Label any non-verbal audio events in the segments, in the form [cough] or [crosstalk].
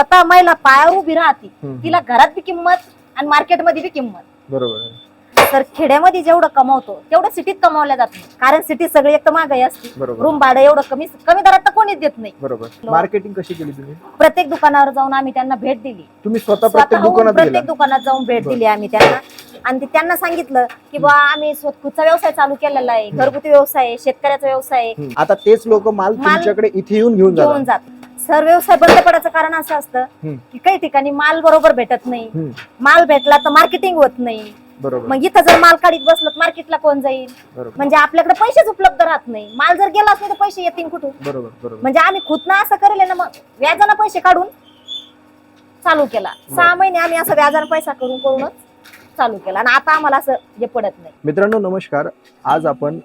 स्वतः महिला पायावर उभी राहते. हम्म. तिला घरात बी किंमत आणि मार्केटमध्ये बी किंमत. बरोबर आहे. तर खेड्यामध्ये जेवढं कमावतो तेवढं सिटीत कमावल्या जात नाही. कारण सिटीत सगळी एक तर महागाई असते. बरोबर. रूम भाडं एवढं कमी कमी दरात तर कोणीच देत नाही. बरोबर. मार्केटिंग कशी केली तुम्ही? प्रत्येक दुकानावर जाऊन आम्ही त्यांना भेट दिली. तुम्ही स्वतः प्रत्येक स्वतःहून दुकानात गेला. प्रत्येक दुकानात जाऊन भेट. दिली आम्ही त्यांना. आणि ते त्यांना सांगितलं की बा आम्ही स्वतःचा व्यवसाय चालू केलेला आहे. घरगुती व्यवसाय आहे शेतकऱ्याचा व्यवसाय आहे. हम्म. आता तेच लोक माल माल तुमच्याकडे इथे येऊन घेऊन घेऊन जातात. जात सर व्यवसाय बंद पडायचं कारण असं असतं. की काही ठिकाणी माल बरोबर भेटत नाही. माल भेटला तर मार्केटिंग होत नाही. मग इथं जर माल काढीत बसलं तर मार्केटला कोण जाईल? म्हणजे आपल्याकडे पैसेच उपलब्ध राहत नाही. माल जर गेलाच नाही तर पैसे येतील कुठून? म्हणजे आम्ही खुदना असं करेल ना मग व्याजानं पैसे काढून चालू केला. सहा महिने आम्ही असं व्याजानं पैसा करून करूनच चालू केला. आणि आता आम्हाला असं हे पडत नाही. मित्रांनो नमस्कार. आज आपण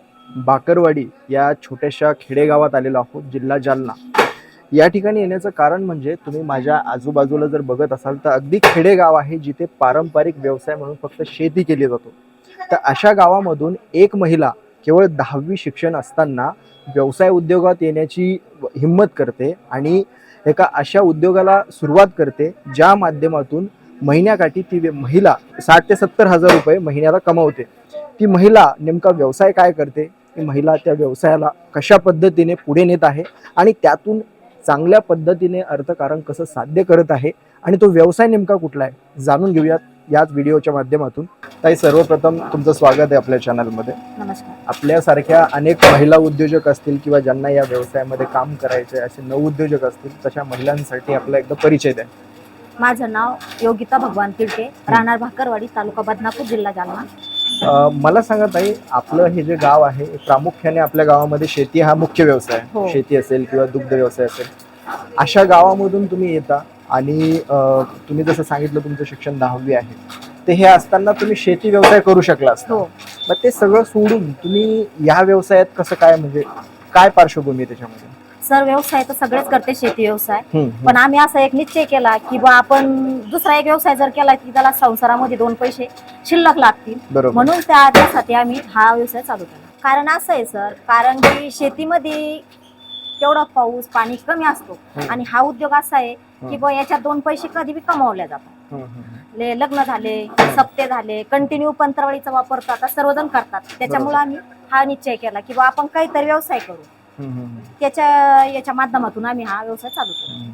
बाकरवाडी या छोट्याशा खेडेगावात आलेलो आहोत जिल्हा जालना. या ठिकाणी येण्याचं कारण म्हणजे तुम्ही माझ्या आजूबाजूला जर बघत असाल तर अगदी खेडेगाव आहे जिथे पारंपरिक व्यवसाय म्हणून फक्त शेती केली जातो. तर अशा गावामधून एक महिला केवळ दहावी शिक्षण असताना व्यवसाय उद्योगात येण्याची हिंमत करते आणि एका अशा उद्योगाला सुरुवात करते ज्या माध्यमातून महिन्याकाठी ती महिला साठ ते सत्तर हजार रुपये महिन्याला कमावते. ती महिला नेमका व्यवसाय काय करते? ती महिला त्या व्यवसायाला कशा पद्धतीने पुढे नेत आहे? आणि त्यातून चांगल्या पद्धतीने अर्थकारण कसं साध्य करत आहे आणि तो व्यवसाय नेमका कुठला आहे जाणून घेऊयात याच व्हिडिओच्या माध्यमातून. ताई सर्वप्रथम तुमचं स्वागत आहे आपल्या चॅनलमध्ये नमस्कार. आपल्यासारख्या अनेक महिला उद्योजक असतील किंवा ज्यांना या व्यवसायामध्ये काम करायचे असे नवउद्योजक असतील तशा महिलांसाठी आपला एकदा परिचय द्या. माझं नाव योगिता भगवान तिडके राहणार भाकरवाडी तालुका बदनापूर जिल्हा जालना. मला सांगा ताई आपलं हे जे गाव आहे प्रामुख्याने आपल्या गावामध्ये शेती हा मुख्य व्यवसाय आहे. हो. शेती असेल किंवा दुग्ध व्यवसाय असेल. अशा गावामधून तुम्ही येता आणि अ, तुम्ही जसं सांगितलं तुमचं शिक्षण दहावी आहे ते हे असताना तुम्ही शेती व्यवसाय करू शकला असता. हो. मग ते सगळं सोडून तुम्ही या व्यवसायात कसं काय म्हणजे काय पार्श्वभूमी आहे त्याच्यामध्ये? सर व्यवसाय तर सगळेच करते शेती व्यवसाय. पण आम्ही असा एक निश्चय केला की बा आपण दुसरा एक व्यवसाय जर केला की त्याला संसारामध्ये दोन पैसे शिल्लक लागतील. म्हणून त्या त्यासाठी आम्ही हा व्यवसाय चालू केला. कारण असं आहे सर कारण की शेतीमध्ये तेवढा पाऊस पाणी कमी असतो. आणि हा उद्योग असा आहे की बा याच्यात दोन पैसे कधी बी कमावले जातात. लग्न झाले सप्ते झाले कंटिन्यू पंतरवळीचा वापर तर आता सर्वजण करतात. त्याच्यामुळे आम्ही हा निश्चय केला की बा आपण काहीतरी व्यवसाय करू. त्याच्या याच्या माध्यमातून आम्ही हा व्यवसाय चालू केला.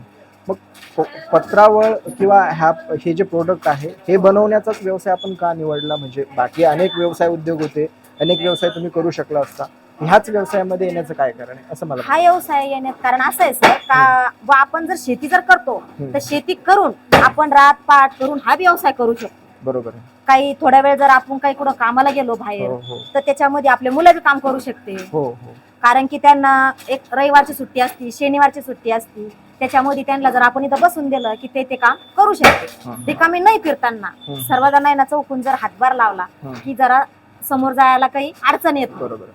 मग प- पत्रावळ किंवा ह्या हे जे प्रोडक्ट आहे हे बनवण्याचाच व्यवसाय आपण का निवडला? म्हणजे बाकी अनेक व्यवसाय उद्योग होते अनेक व्यवसाय तुम्ही करू शकला असता. ह्याच व्यवसायामध्ये येण्याचं काय कारण आहे? असं मला हा व्यवसाय येण्यात कारण असं आहे सर का बा आपण जर शेती जर करतो हम्म. तर शेती करून आपण रात पाठ करून हा व्यवसाय करू शकतो. बरोबर आहे. काही थोड्या वेळ जर आपण काही कुठं कामाला गेलो हो बाहेर हो. तर त्याच्यामध्ये आपले मुलं बी काम करू शकते. हो हो. कारण की त्यांना एक रविवारची सुट्टी असती शनिवारची सुट्टी असती त्याच्यामध्ये त्यांना जर आपण इथं बसून दिलं की ते ते काम करू शकते हा, रिकामी नाही फिरताना हम्म. सर्वजणांना चौकून जर हातभार लावला हा. की जरा समोर जायला काही अडचण येत. बरोबर.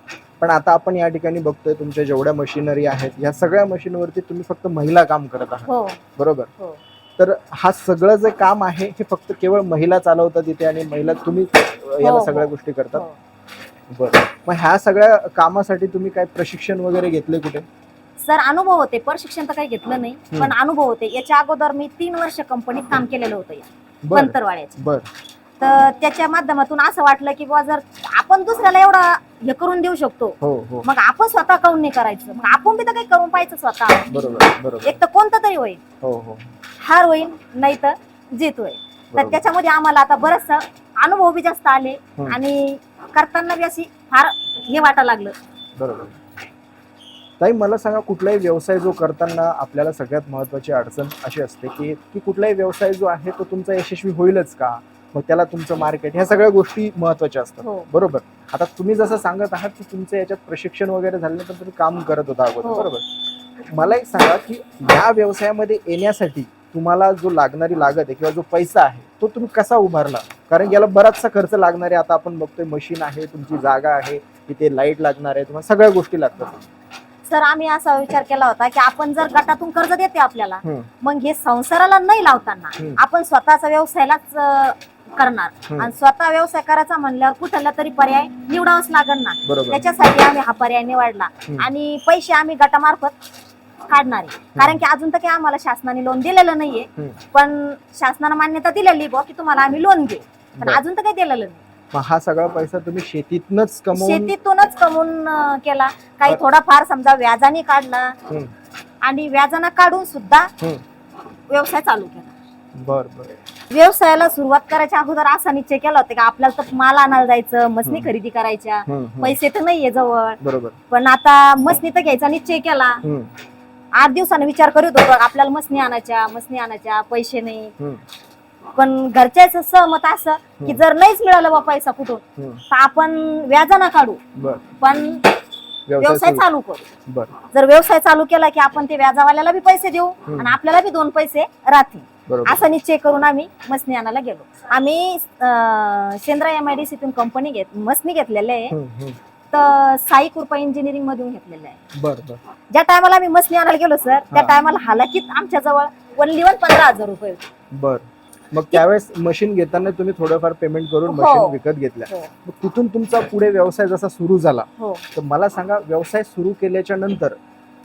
पण आता आपण या ठिकाणी बघतोय तुमच्या जेवढ्या मशिनरी आहेत या सगळ्या मशीनवरती तुम्ही फक्त महिला काम करत आहात हो बरोबर हो तर हा सगळं जे काम आहे हे फक्त केवळ महिला चालवतात इथे आणि महिला तुम्ही अ, याला हो, सगळ्या हो. गोष्टी करतात हो. बरं. मग ह्या सगळ्या कामासाठी तुम्ही काय प्रशिक्षण वगैरे घेतले कुठे? सर अनुभव होते. प्रशिक्षण तर काही घेतलं नाही. पण अनुभव होते. याच्या अगोदर मी तीन वर्ष कंपनीत काम केलेलं होतं या. बर. पंतरवाड्याचे बर. तर त्याच्या माध्यमातून असं वाटलं की बुवा जर आपण दुसऱ्याला एवढं हे करून देऊ शकतो हो हो. मग आपण स्वतः काऊन नाही करायचं? मग आपण बी तर काही करून पाहायचं स्वतः. बरोबर बरोबर. एक तर कोणतं तरी होईल. हो हो. हार होईल नाही तर जीत होईल. तर बरोबर. त्याच्यामध्ये आम्हाला आता बरंच अनुभव बी जास्त आले हम्म. आणि करताना बी अशी फार हे वाटायला लागलं. बरोबर. ताई मला सांगा कुठलाही व्यवसाय जो करताना आपल्याला सगळ्यात महत्वाची अडचण अशी असते की की कुठलाही व्यवसाय जो आहे तो तुमचा यशस्वी होईलच का? मग त्याला तुमचं मार्केट ह्या सगळ्या गोष्टी महत्त्वाच्या असतात. हो. बरोबर. आता तुम्ही जसं सांगत आहात की तुमचं याच्यात प्रशिक्षण वगैरे झाल्यानंतर तुम्ही काम करत होता अगोदर हो. बरोबर. मला एक सांगा की या व्यवसायामध्ये येण्यासाठी तुम्हाला जो लागणारी लागत आहे किंवा जो पैसा आहे तो तुम्ही कसा उभारला? कारण याला बराचसा खर्च लागणार आहे आता आपण बघतोय मशीन आहे तुमची जागा आहे तिथे लाइट लागणार आहे तुम्हाला सगळ्या गोष्टी लागतात सर आम्ही असा विचार केला होता की आपण जर गटातून कर्ज देते आपल्याला हम्म. मग हे संसाराला नाही लावताना हम्म. आपण स्वतःचा व्यवसायालाच अं, करणार हम्म. आणि स्वतः व्यवसाय करायचा म्हणल्यावर कुठला तरी पर्याय निवडावाच लागणार ना बरोबर त्याच्यासाठी आम्ही हा पर्याय निवडला हम्म. आणि पैसे आम्ही गटामार्फत काढणार आहे कारण की अजून तर काही आम्हाला शासनाने लोन दिलेलं नाहीये हम्म. पण शासनानं मान्यता दिलेली बुवा की तुम्हाला आम्ही लोन देऊ पण बरं. अजून तर काही दिलेलं नाही. मग हा सगळा पैसा तुम्ही शेतीतनच कमवून शेतीतूनच कमवून अं, केला. काही थोडाफार समजा व्याजाने काढला आणि व्याजानं काढून सुद्धा. व्यवसाय चालू केला. बर बर. व्यवसायाला सुरुवात करायच्या अगोदर असा निश्चय केला होता की आपल्याला तर माल आणायला जायचं मसनी हम्म. खरेदी करायच्या. पैसे तर नाहीये जवळ. बरोबर. पण आता मसनी तर घ्यायचा निश्चय केला. आठ दिवसानं विचार करत होतो आपल्याला मसनी आणायच्या मसनी आणायच्या पैसे नाही. पण घरच्याच सहमत असं की. जर नाहीच मिळालं बा पैसा कुठून हम्म. तर आपण व्याजानं काढू बर पण व्यवसाय चालू करू बर जर व्यवसाय चालू केला की आपण ते व्याजावाल्याला बी पैसे देऊ हम्म. आणि आपल्याला बी दोन पैसे राहतील बरोबर असा निश्चय करून आम्ही मसनी आणायला गेलो आम्ही अं, शेंद्रा एम आय डी सीतून कंपनी घेत मसनी घेतलेले आहे हम्म, हम्म. तर साई कृपा इंजिनिअरिंग मधून घेतलेलं आहे बर बर ज्या टायमाला आम्ही मसनी आणायला गेलो सर त्या हा. टायमाला हालाकीत आमच्या जवळ ओनली वन पंधरा हजार रुपये होते. बर मग त्यावेळेस मशीन घेताना तुम्ही थोडंफार पेमेंट करून हो. मशीन विकत घेतल्या. हो. मग तिथून तुमचा पुढे व्यवसाय जसा सुरू झाला हो. तर मला सांगा व्यवसाय सुरू केल्याच्यानंतर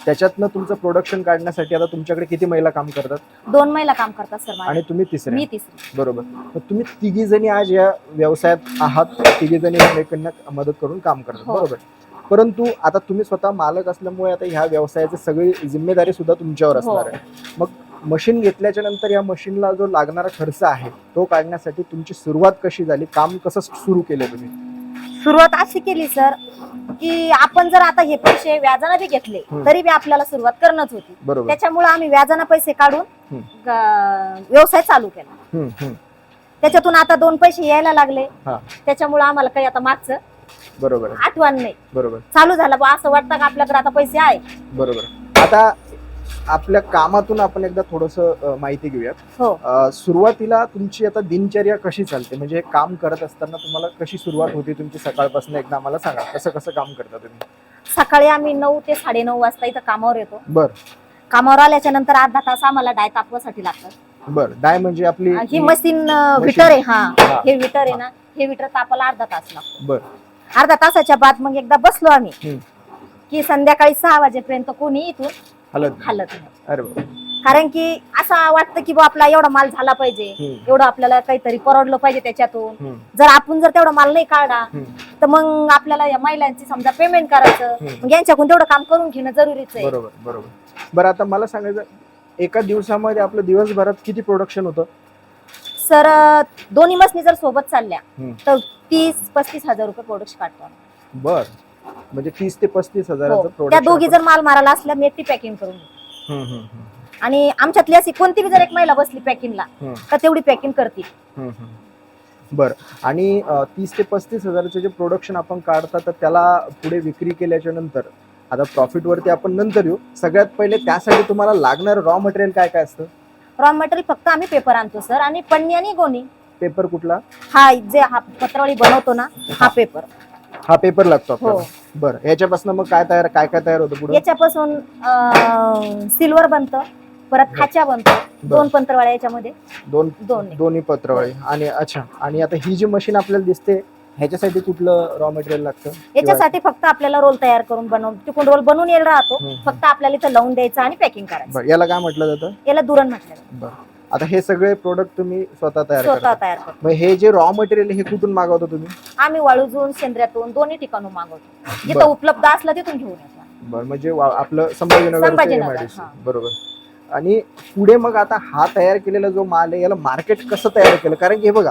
त्याच्यातनं तुमचं प्रोडक्शन काढण्यासाठी आता तुमच्याकडे किती महिला काम करतात? दोन महिला काम करतात सर. आणि तुम्ही तिसरे? मी तिसरी. बरोबर. तुम्ही तिघी जणी आज या व्यवसायात आहात तिघी जणी एकमेकांना मदत करून काम करतात. हो. बरोबर. परंतु आता तुम्ही स्वतः मालक असल्यामुळे आता ह्या व्यवसायाची सगळी जिम्मेदारी सुद्धा तुमच्यावर हो. असणार आहे. मग मशीन घेतल्याच्या नंतर या मशीनला जो लागणारा खर्च आहे तो काढण्यासाठी तुमची सुरुवात कशी झाली? काम कसं सुरू केलं तुम्ही? सुरुवात अशी केली सर की आपण जर आता हे पैसे व्याजानं बी घेतले. तरी बी आपल्याला सुरुवात करणंच होती. बरोबर. त्याच्यामुळे आम्ही व्याजानं पैसे काढून. ग- व्यवसाय चालू केला. हम्म, हम्म. त्याच्यातून आता दोन पैसे यायला लागले. हा. त्याच्यामुळे आम्हाला काही आता मागचं बरोबर. आहे, आठवण नाही. बरोबर. चालू झालं बा असं वाटतं का आपल्याकडे आता पैसे आहे? बरोबर. आता आपल्या कामातून आपण एकदा थोडस माहिती घेऊयात. हो. अ, सुरुवातीला तुमची आता दिनचर्या कशी चालते? म्हणजे हे काम करत असताना तुम्हाला कशी सुरुवात होती तुमची सकाळपासून एकदा आम्हाला सांगा. कसं कसं काम करता तुम्ही? सकाळी आम्ही नऊ ते साडेनऊ वाजता इथं कामावर येतो. बर. कामावर आल्याच्यानंतर अर्धा तास आम्हाला डाय तापवासाठी लागतात बर. डाय म्हणजे आपली ही मशीन विटर आहे. हा. हा. हे विटर आहे ना हे. विटर तापायला अर्धा तास लागतो. बर. अर्धा तासाच्या बाद मग एकदा बसलो आम्ही. हम्म. की संध्याकाळी सहा वाजेपर्यंत कोणी इथून हलत हालत नाही. अरे कारण की असं वाटतं की बा आपला एवढा माल झाला पाहिजे. हम्म, एवढं आपल्याला काहीतरी परवडलं पाहिजे त्याच्यातून. हम्म, जर आपण जर तेवढा माल नाही काढला हम्म. तर मग आपल्याला या महिलांची समजा पेमेंट करायचं. हम्म. मग यांच्याकडून तेवढं काम करून घेणं जरुरीच आहे. बरोबर बरोबर. बरं आता मला सांगायचं एका दिवसामध्ये आपलं दिवसभरात किती प्रोडक्शन होतं? सर दोन्ही मसनी जर सोबत चालल्या हम्म. तर तीस पस्तीस हजार रुपये प्रोडक्ट काढतो आम्ही. बर. म्हणजे तीस ते पस्तीस हो. हजाराचं त्या प्रोडक्शन दोघी जर माल मारायला असल्या मी एकटी पॅकिंग करून आणि आमच्यातली अशी कोणती जर एक महिला बसली पॅकिंगला. तर तेवढी पॅकिंग करते हम्म, हम्म. बरं. आणि तीस ते पस्तीस हजाराचे जे प्रोडक्शन आपण काढता तर त्याला पुढे विक्री केल्याच्यानंतर आता प्रॉफिट वरती आपण नंतर येऊ. सगळ्यात पहिले त्यासाठी तुम्हाला लागणारं रॉ मटेरियल काय काय असतं? रॉ मटेरियल फक्त आम्ही पेपर आणतो सर आणि पन्नी आणि गोणी. पेपर कुठला? हा जे हा पत्रावळी बनवतो ना हा पेपर हा पेपर लागतो हो. आपल्याला. बरं याच्यापासून मग काय तयार काय काय तयार होतं पुढे? याच्यापासून सिल्वर बनतं परत खाच्या बनतो दोन पंत्रवाळ्या याच्यामध्ये. दोन दोन आहे. दोन्ही पत्रवाळी. आणि अच्छा आणि आता ही जी मशीन आपल्याला दिसते ह्याच्यासाठी कुठलं रॉ मटेरियल लागतं? याच्यासाठी फक्त आपल्याला रोल तयार करून बनवून तिकडून रोल बनवून येईल राहतो. हम्म. फक्त आपल्याला इथं लावून द्यायचं आणि पॅकिंग करायचं. बरं याला काय म्हटलं जातं? याला दुरण म्हटलं जातं. बरं. आता हे सगळे प्रोडक्ट तुम्ही स्वतः तयार स्वतः करता. तयार करतो. मग हे जे रॉ मटेरियल हे कुठून मागवता तुम्ही? आम्ही वाळूजून सेंद्र्यातून दोन्ही ठिकाणून मागवतो. जिथं बरं. उपलब्ध असलं तिथून घेऊन येतो. बरं म्हणजे वा- आपलं संभाजीनगर संभाजीनगर, MIDC. हा. बरोबर. आणि पुढे मग आता हा तयार केलेला जो माल आहे याला मार्केट कसं तयार केलं? कारण की हे बघा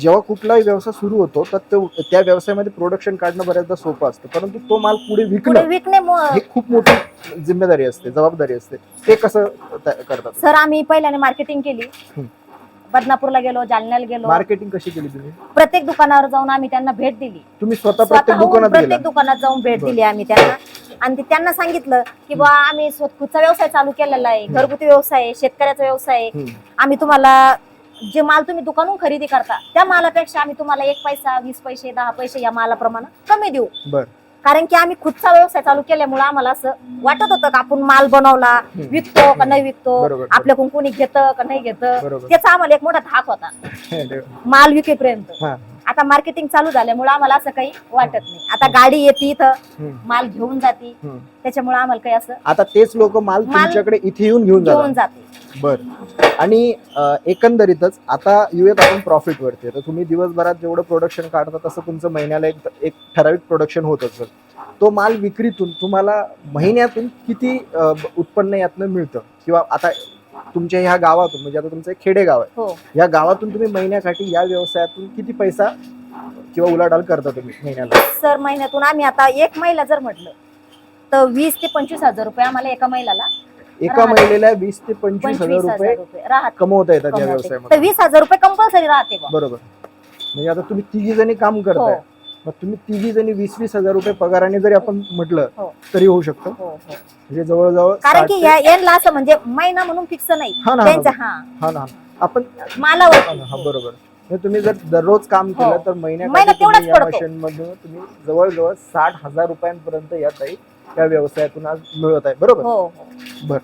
जेव्हा कुठलाही व्यवसाय सुरू होतो तर तो त्या व्यवसायामध्ये प्रोडक्शन काढणं बऱ्याचदा सोपं असतं. परंतु तो माल पुढे पुढे विकणं विकणे हे खूप मोठी जिम्मेदारी असते जबाबदारी असते. ते कसं करतात? सर आम्ही पहिल्याने मार्केटिंग केली. हम्म. बदनापूरला गेलो जालन्याला गेलो. मार्केटिंग कशी केली तुम्ही? प्रत्येक दुकानावर जाऊन आम्ही त्यांना भेट दिली. तुम्ही स्वतः प्रत्येक स्वतःहून दुकानात गेला? प्रत्येक दुकानात जाऊन भेट बरं. दिली आम्ही त्यांना. आणि ते त्यांना सांगितलं की बा आम्ही स्वतःचा व्यवसाय चालू केलेला आहे. घरगुती व्यवसाय आहे शेतकऱ्याचा व्यवसाय आहे. हम्म. आम्ही तुम्हाला जे माल तुम्ही दुकानून खरेदी करता त्या मालापेक्षा आम्ही तुम्हाला एक पैसा वीस पैसे दहा पैसे या मालाप्रमाणे कमी देऊ. बर. कारण की आम्ही खुदचा व्यवसाय चालू केल्यामुळे आम्हाला असं वाटत होतं का आपण माल बनवला विकतो का नाही विकतो बरोबर. आपल्याकडून कोणी घेतं का नाही घेतं बरोबर. त्याचा आम्हाला एक मोठा धाक होता. [laughs] माल विकेपर्यंत. हा. आता मार्केटिंग चालू झाल्यामुळे आम्हाला असं काही वाटत नाही. आता गाडी येते इथं हम्म, माल घेऊन जाते. हम्म. त्याच्यामुळे आम्हाला काही असं आता तेच लोक माल माल तुमच्याकडे इथे येऊन घेऊन घेऊन जातात जाते. बर. आणि अं, एकंदरीतच आता युएत आपण प्रॉफिट वरती. आहे. तर तुम्ही दिवसभरात जेवढं प्रोडक्शन काढता तसं तुमचं महिन्याला एक एक ठराविक प्रोडक्शन होत असेल तो माल विक्रीतून तुम्हाला महिन्यातून किती अं, उत्पन्न यातनं मिळतं? किंवा आता तुमच्या ह्या गावातून म्हणजे आता तुमचं एक खेडेगाव आहे. हो. या गावातून तुम्ही महिन्यासाठी या व्यवसायातून किती पैसा किंवा उलाढाल करता तुम्ही महिन्याला? सर महिन्यातून आम्ही आता एक महिला जर म्हटलं तर वीस ते पंचवीस हजार रुपये आम्हाला एका महिलाला एका. महिलेला वीस ते पंचवीस हजार रुपये कमवता येतात या. व्यवसायामध्ये. वीस हजार रुपये कंपल्सरी राहते. बरोबर. म्हणजे आता तुम्ही तिघी जणी काम हो. करताय. मग तुम्ही तिघी जणी वीस वीस हजार रुपये पगाराने जरी आपण म्हटलं हो. तरी होऊ शकतं. हो हो. म्हणजे जवळजवळ कारण साठ की ते- या यांना असं म्हणजे महिना म्हणून फिक्स नाही. हा ना, हा त्यांचं ना. हा. हा ना आपण हा ना, हा बरोबर. म्हणजे तुम्ही जर दररोज काम केलं. तर महिन्यात महिन्यात तेवढाच या पडतो. मशीन मधून तुम्ही जवळजवळ साठ हजार रुपयांपर्यंत या ताई या व्यवसायातून आज मिळत आहे बरोबर? हो. हो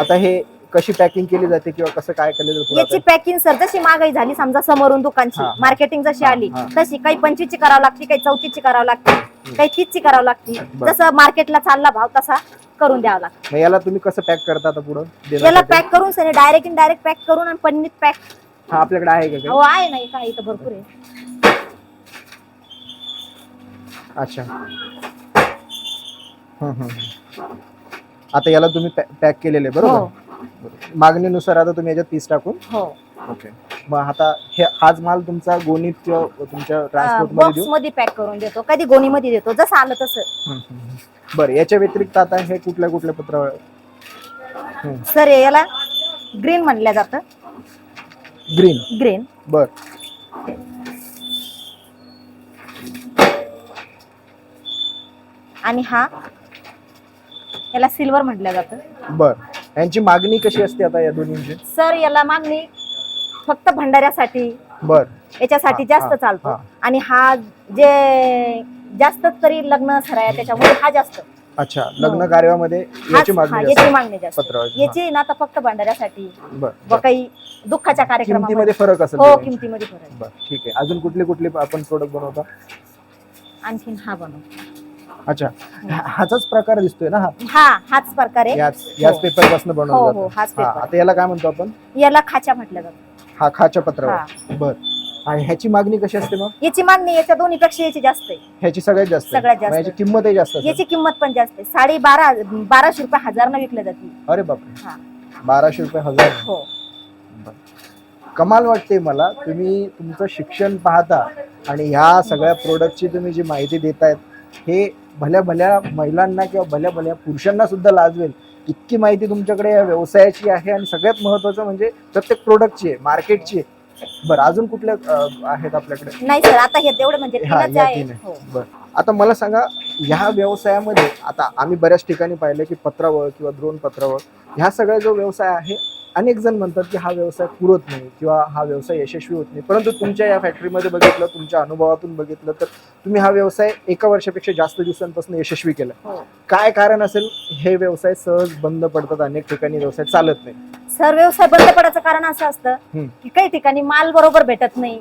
आता हे कशी पॅकिंग केली जाते किंवा कसं काय केलं जातं याची पॅकिंग सर जशी महागाई झाली समजा समोरून दुकानची हा, हा. मार्केटिंग जशी हा, आली हा. तशी काही पंचवीसची करावं लागते काही चौतीसची करावं लागते काही तीसची करावं लागते बरं. जसं मार्केटला चालला भाव तसा करून द्यावा लागतो मग याला तुम्ही कसं पॅक करता आता पुढं याला देण्यासाठी? पॅक करून sir direct indirect pack करून आणि पन्नीत पॅक हा आपल्याकडे आहे का काही? हो आहे नाही काय इथं भरपूर आहे अच्छा हं, हं, हं. आता याला तुम्ही पॅक केलेले हो बरोबर बरोबर. मागणीनुसार आता तुम्ही याच्यात पीस टाकून? हो. ओके मग आता हे हाच माल तुमचा गोणीत किंवा तुमच्या ट्रान्सपोर्टमध्ये बॉक्स देऊ? मध्ये पॅक करून देतो. कधी गोणी मध्ये देतो. जसं आलं तसं. हं, हं, हं. बरं याच्या व्यतिरिक्त आता हे कुठल्या कुठल्या पत्रावळ हं, सर याला ग्रीन म्हणलं जातं. ग्रीन ग्रीन बर. आणि हा याला सिल्वर म्हटलं जातं. बर. यांची मागणी कशी असते आता या दोन्हींची? सर याला मागणी फक्त भंडाऱ्यासाठी. बर. याच्यासाठी हा, जास्त हा, चालतो. हा. आणि हा जे जास्त तरी लग्न सराया त्याच्यामुळे हा जास्त. अच्छा लग्न. कार्यामध्ये हाच- याची हा, मागणी याची असते. मागणी जास्त. पत्रावळची, याची ना आता फक्त भंडाऱ्यासाठी. बर व बर. काही दुःखाच्या कार्यक्रमामध्ये. फरक असेल हो दोन्हींची. किमतीमध्ये फरक. बर ठीक आहे. अजून कुठले कुठले आपण प्रोडक्ट बनवता? आणखीन हा बनव अच्छा. हा- हाचाच प्रकार दिसतोय ना हा? हा हाच प्रकार आहे. याच याच हो. पेपरपासून हो बनवला हो जातो. हाच हा, पेपर आता याला काय म्हणतो आपण? याला खाच्या म्हटलं जातं. हा खाच्या पत्रावर. हा. बर. आणि ह्याची मागणी कशी असते मग? याची मागणी याच्या दोन्ही पेक्षा याची जास्त आहे. ह्याची सगळ्यात जास्त आहे. सगळ्यात जास्त. मग याची किंमतही जास्त असेल. याची किंमत पण जास्त आहे. साडे बारा बाराशे रुपये हजार न विकल्या जाते. अरे बापरे. हा. बाराशे रुपये हजार. हो. कमाल वाटते मला. तुम्ही तुमचं शिक्षण पाहता आणि ह्या सगळ्या प्रोडक्टची तुम्ही जी माहिती देतायत हे भल्या भल्या महिलांना किंवा भल्या भल्या पुरुषांना सुद्धा लाजवेल. इतकी माहिती तुमच्याकडे या व्यवसायाची आहे आणि सगळ्यात महत्वाचं म्हणजे प्रत्येक प्रोडक्टची आहे मार्केटची आहे. बरं अजून कुठल्या अं, आहेत आपल्याकडे? नाही सर आता हे तेवढं म्हणजे हा, तीनच या आहे. तीन आहे. हो. बरं. आता मला सांगा ह्या व्यवसायामध्ये आता आम्ही बऱ्याच ठिकाणी पाहिलं की पत्रावळ किंवा द्रोण पत्रावळ ह्या सगळ्या जो व्यवसाय आहे अनेक जण म्हणतात की हा व्यवसाय पुरत नाही किंवा हा व्यवसाय यशस्वी होत नाही. परंतु तुमच्या या फॅक्टरीमध्ये बघितलं तुमच्या अनुभवातून बघितलं तर तुम्ही हा व्यवसाय एका वर्षापेक्षा जास्त दिवसांपासून यशस्वी केला. हो. काय कारण असेल? हे व्यवसाय सहज बंद पडतात अनेक ठिकाणी व्यवसाय चालत नाही. सर व्यवसाय बंद पडायचं कारण असं असतं. की काही ठिकाणी माल बरोबर भेटत नाही.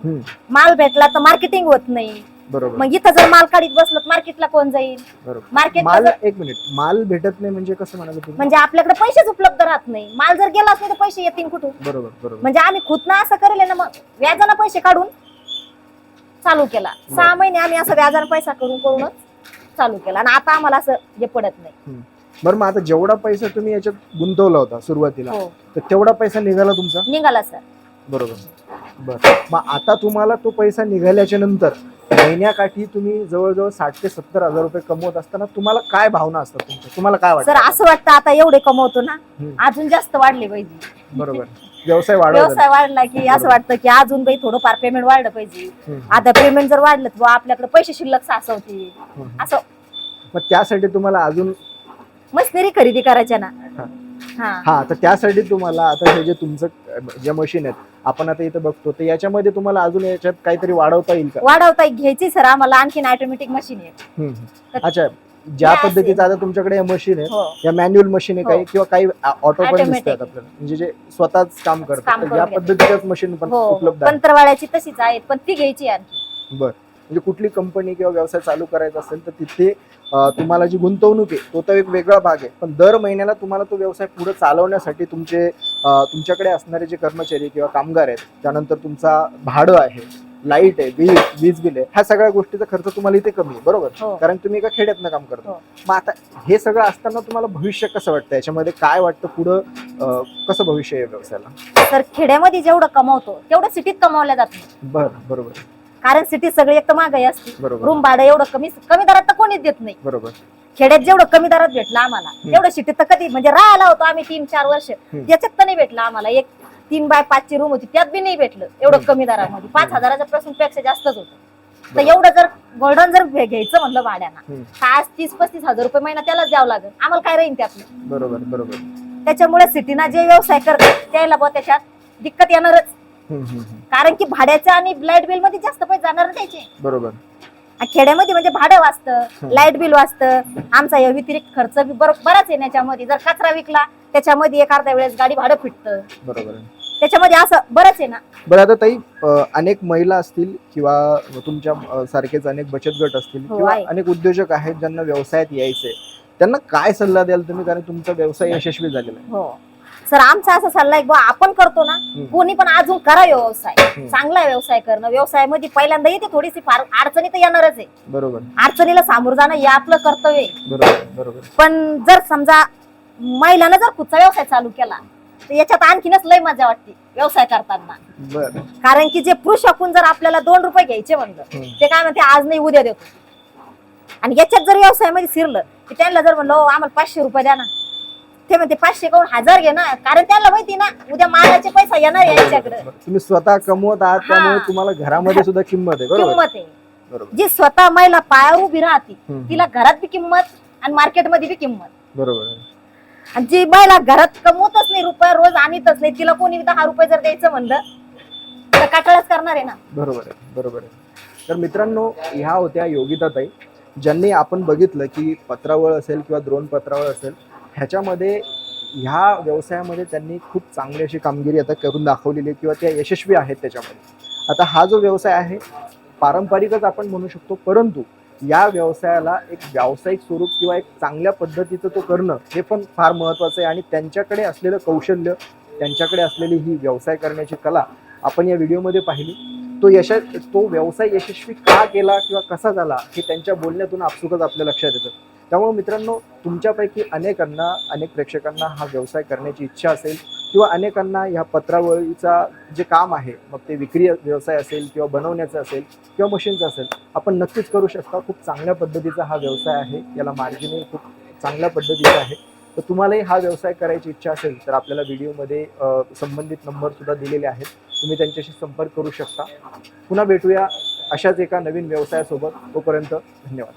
माल भेटला तर मार्केटिंग होत नाही. बरोबर. मग इथं जर माल काढीत बसलं मार्केटला कोण जाईल? बरोबर. मार्केट माल एक मिनिट माल भेटत नाही म्हणजे कसं म्हणाले तुम्ही? म्हणजे आपल्याकडे पैसेच उपलब्ध राहत नाही. माल जर गेलाच नाही तर पैसे येतील कुठून? बरोबर बरोबर. म्हणजे आम्ही खुदना असं करेल ना मग. व्याजानं पैसे काढून चालू केला. सहा महिने आम्ही असं व्याजानं पैसा करून करूनच चालू केला. आणि आता आम्हाला असं हे पडत नाही. बरं मग आता जेवढा पैसा तुम्ही याच्यात गुंतवला होता सुरुवातीला हो. तर तेवढा पैसा निघाला तुमचा? निघाला सर. बरोबर. बर. मग आता तुम्हाला तो पैसा निघाल्याच्या नंतर महिन्याकाठी तुम्ही जवळजवळ साठ ते सत्तर हजार रुपये कमवत असताना तुम्हाला काय भावना असतात तुमच्या? तुम्हाला काय वाटतं? सर असं वाटतं आता एवढे कमवतो ना हम्म. अजून जास्त वाढले पाहिजे. बरोबर. व्यवसाय वाढवला व्यवसाय वाढला की असं वाटतं की अजून काही थोडंफार पेमेंट वाढलं पाहिजे. हम्म. आता पेमेंट जर वाढलं तर बुवा आपल्याकडे पैसे शिल्लक साचवतील. हम्म. असं. मग त्यासाठी तुम्हाला अजून मशिनरी खरेदी करायच्या ना. हा. हा हा तर त्यासाठी तुम्हाला आता हे जे तुमचं जे मशीन आहेत आपण आता इथं बघतो तर याच्यामध्ये तुम्हाला अजून याच्यात काहीतरी वाढवता येईल का वाढवता घ्यायची सर आम्हाला आणखीन ऑटोमॅटिक मशीन आहे हम्म. अच्छा ज्या हे. पद्धतीचं आता तुमच्याकडे मशीन आहे हो या मॅन्युअल मशीन आहे हो. काही किंवा काही ऑटो पण Automatic. दिसतात आपल्याला म्हणजे जे स्वतःच काम करतात काम तर करून या घेतात. पद्धतीच्याच मशीन पण हो उपलब्ध आहे पंत्रवाड्याची तशीच आहेत पण ती घ्यायची आणखी बर म्हणजे कुठली कंपनी किंवा व्यवसाय चालू करायचा असेल तर तिथे तुम्हाला जी गुंतवणूक आहे तो तर एक वेगळा भाग आहे. पण दर महिन्याला तुम्हाला तो व्यवसाय पुढे चालवण्यासाठी तुमचे तुमच्याकडे असणारे जे कर्मचारी किंवा कामगार आहेत त्यानंतर तुमचा भाडं आहे लाइट आहे वीज वीज बिल आहे ह्या सगळ्या गोष्टीचा खर्च तुम्हाला इथे कमी आहे बरोबर? हो. कारण तुम्ही एका खेड्यातनं काम करता. हो. मग आता हे सगळं असताना तुम्हाला भविष्य कसं वाटतं? याच्यामध्ये काय वाटतं पुढं? कसं भविष्य आहे या व्यवसायाला? तर खेड्यामध्ये जेवढं कमवतो तेवढं सिटीत कमावल्या जात नाही. बरं बरोबर. कारण सिटीत सगळी एक तर महागाई असते. बरोबर. रूम भाडं एवढं कमी कमी दरात तर कोणीच देत नाही. बरोबर. खेड्यात जेवढं कमी दरात भेटलं आम्हाला तेवढं सिटीत तर कधी म्हणजे राहायला होतो आम्ही तीन चार वर्ष. त्याच्यात तर नाही भेटलं आम्हाला. एक तीन बाय पाचची रूम होती त्यात बी नाही भेटलं एवढं. कमी दरामध्ये. पाच हजाराच्या पासून पेक्षा जास्तच होतं. तर. एवढं जर गोल्डन जर घे- घ्यायचं म्हणलं भाड्यानं हम्म. तर आज तीस पस्तीस हजार रुपये महिना त्यालाच द्यावं लागेल. आम्हाला काय राहील त्यातलं? बरोबर बरोबर. त्याच्यामुळे सिटीना जे व्यवसाय करतात त्याला बुवा त्याच्यात दिक्कत येणारच. कारण की भाड्याच्या आणि लाइट बिलमध्ये जास्त पैसे जाणार त्याचे. बरोबर. खेड्यामध्ये म्हणजे भाडं वाचतं. लाइट बिल वाचतं. आमचा या व्यतिरिक्त खर्च बराच आहे याच्यामध्ये. जर कचरा विकला त्याच्यामध्ये एक अर्ध्या वेळेस गाडी भाडं फिटतं. बरोबर त्याच्यामध्ये असं बरंच आहे ना. बरं आता ताई अनेक महिला असतील किंवा तुमच्या सारखेच अनेक बचत गट असतील हो, किंवा. अनेक उद्योजक आहेत ज्यांना व्यवसायात यायचंय. त्यांना काय सल्ला द्याल तुम्ही? कारण तुमचा व्यवसाय यशस्वी झालेला आहे. हो. सर आमचा असा सल्ला आहे बुवा आपण करतो ना कोणी पण अजून करा व्यवसाय. चांगला व्यवसाय करणं. व्यवसायामध्ये पहिल्यांदा येते थोडीशी फार अडचणी तर येणारच आहे. बरोबर. अडचणीला सामोरं जाणं हे आपलं कर्तव्य आहे. बरोबर बरोबर. पण जर समजा महिलानं जर कुठचा व्यवसाय चालू केला तर याच्यात आणखीनच लय मजा वाटते व्यवसाय करताना. बर. कारण की जे पुरुष आपण जर आपल्याला दोन रुपये घ्यायचे म्हणलं. ते काय म्हणते आज नाही उद्या देतो. आणि याच्यात जर व्यवसायामध्ये शिरलं की त्यांना जर म्हणलं "ओ, आम्हाला पाचशे रुपये द्या ना. ते म्हणते पाचशे काऊन हजार घे ना. कारण त्यांना माहिती ना उद्या मालाचे पैसा येणार यांच्याकडे. तुम्ही स्वतः कमवत आहात. त्यामुळे तुम्हाला घरामध्ये सुद्धा किंमत आहे बरोबर? किंमत आहे. बरोबर. जी स्वतः महिला पायावर उभी राहते हम्म. तिला घरात बी किंमत आणि मार्केटमध्ये बी किंमत. बरोबर. आहे. आणि जी महिला घरात कमवतच नाही रुपये रोज आणतच नाही तिला कोणी दहा रुपये जर द्यायचं म्हणलं तर काटाळच करणार आहे ना. बरोबर आहे बरोबर आहे. तर मित्रांनो ह्या होत्या योगिताताई ज्यांनी आपण बघितलं की पत्रावळ असेल किंवा द्रोण पत्रावळ असेल ह्याच्यामध्ये ह्या व्यवसायामध्ये त्यांनी खूप चांगली अशी कामगिरी आता करून दाखवलेली आहे किंवा त्या यशस्वी आहेत त्याच्यामध्ये. आता हा जो व्यवसाय आहे पारंपरिकच आपण म्हणू शकतो परंतु या व्यवसायाला एक व्यावसायिक स्वरूप किंवा एक चांगल्या पद्धतीचं तो करणं हे पण फार महत्त्वाचं आहे. आणि त्यांच्याकडे असलेलं कौशल्य त्यांच्याकडे असलेली ही व्यवसाय करण्याची कला आपण या व्हिडिओमध्ये पाहिली. तो यश तो व्यवसाय यशस्वी का केला किंवा कसा झाला हे त्यांच्या बोलण्यातून आपसुकच आपल्या लक्षात येतं. त्यामुळे मित्रांनो तुमच्यापैकी अनेकांना अनेक प्रेक्षकांना हा व्यवसाय करण्याची इच्छा असेल किंवा अनेकांना ह्या पत्रावळीचा जे काम आहे मग ते विक्री व्यवसाय असेल किंवा बनवण्याचं असेल किंवा मशीनचं असेल आपण नक्कीच करू शकता. खूप चांगल्या पद्धतीचा हा व्यवसाय आहे. याला मार्जिनही खूप चांगल्या पद्धतीचा आहे. तर तुम्हालाही हा व्यवसाय करायची इच्छा असेल तर आपल्याला व्हिडिओमध्ये संबंधित नंबरसुद्धा दिलेले आहेत. तुम्ही त्यांच्याशी संपर्क करू शकता. पुन्हा भेटूया अशाच एका नवीन व्यवसायासोबत. तोपर्यंत धन्यवाद.